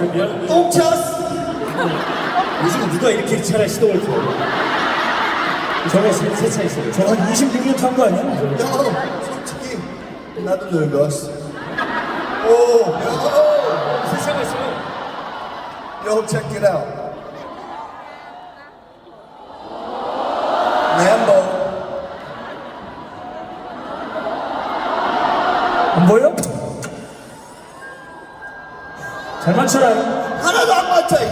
준비한 똥차스 요즘 누가 이렇게 차라리 시동을 켜? 저거 세차 있어요. 저거 한 26년 탄 거 아니야? 야 솔직히 나도 늙었어 오 야, 세차가 있어요. Yo, check it out. Lambo. 안 보여? 잘 맞춰라. 하나도 안 맞춰, 이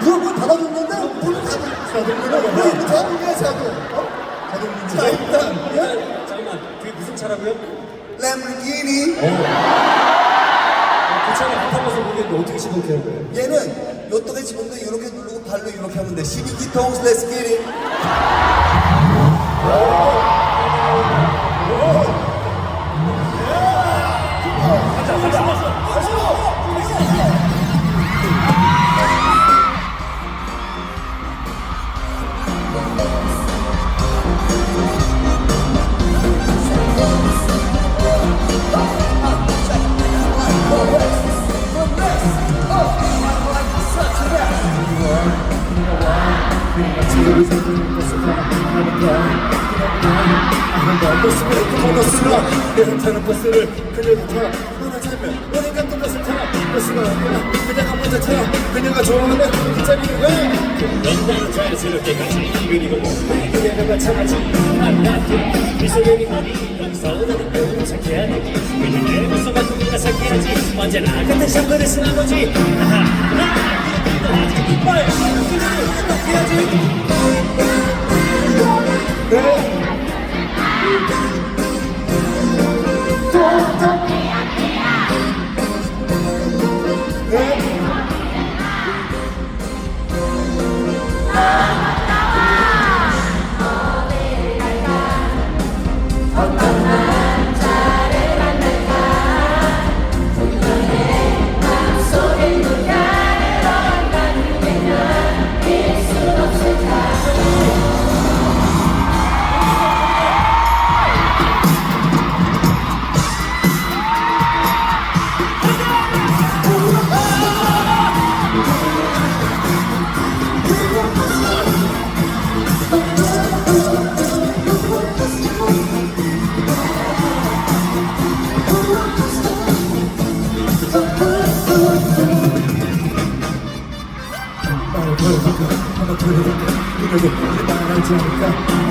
누가 뭘 받아줬는데? 문을 닫아줬어. 왜 이거 자동이야, 자동? 어? 자동인지. 자, 일단, 예? 잠깐만, 그게 무슨 차라고요? 램보르기니. 그 차를 안 타봐서 모르겠는데 어떻게 시동 켜는 거예요? 얘는 요떡에 집어넣는데 이렇게 누르고 발로 이렇게 하면 돼. 12기 통스 렛츠 기릿. 내가 타는 버스를 그녀도 타 너나 타면 너니까 또 버스 타 버스가 아니라 그녀가 먼저 타 그녀가 좋아하는 그 자리를 넌 자연스럽게까지 그리고 그녀가 마찬가지 만나도 미소년이 너는 꼭 착해야 되지 그녀 내 모습 바꾸기가 착해야지 언제나 같은 샴푸를 쓰는 거지 하하 하나 이거 하지 빨리 그녀를 해야지 그녀도 이제 날 알지 않을까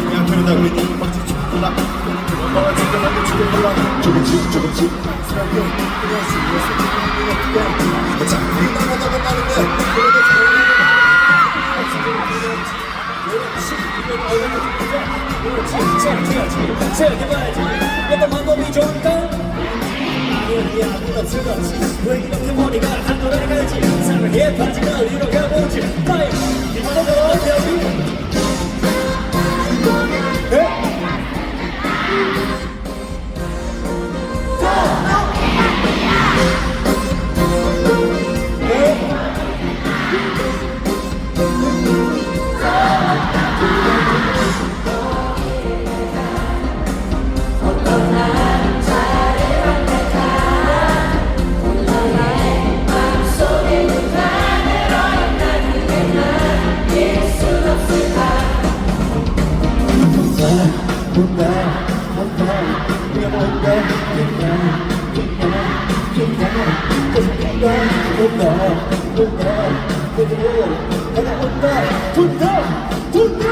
그냥 그러다 보니 어찌 죽을라 너가 지금 한테 죽을라 조금씩 조금씩 사랑해 그냥 숨어서 그냥 어떡해 자꾸 나가다가 나는데 그래도 생각해봐야지 어떤 방법이 좋을까? 아니야 수가 없이 왜 이렇게 머리가 한 돌아가지 사랑의 바지가 위로 가보지 파이 이 Tut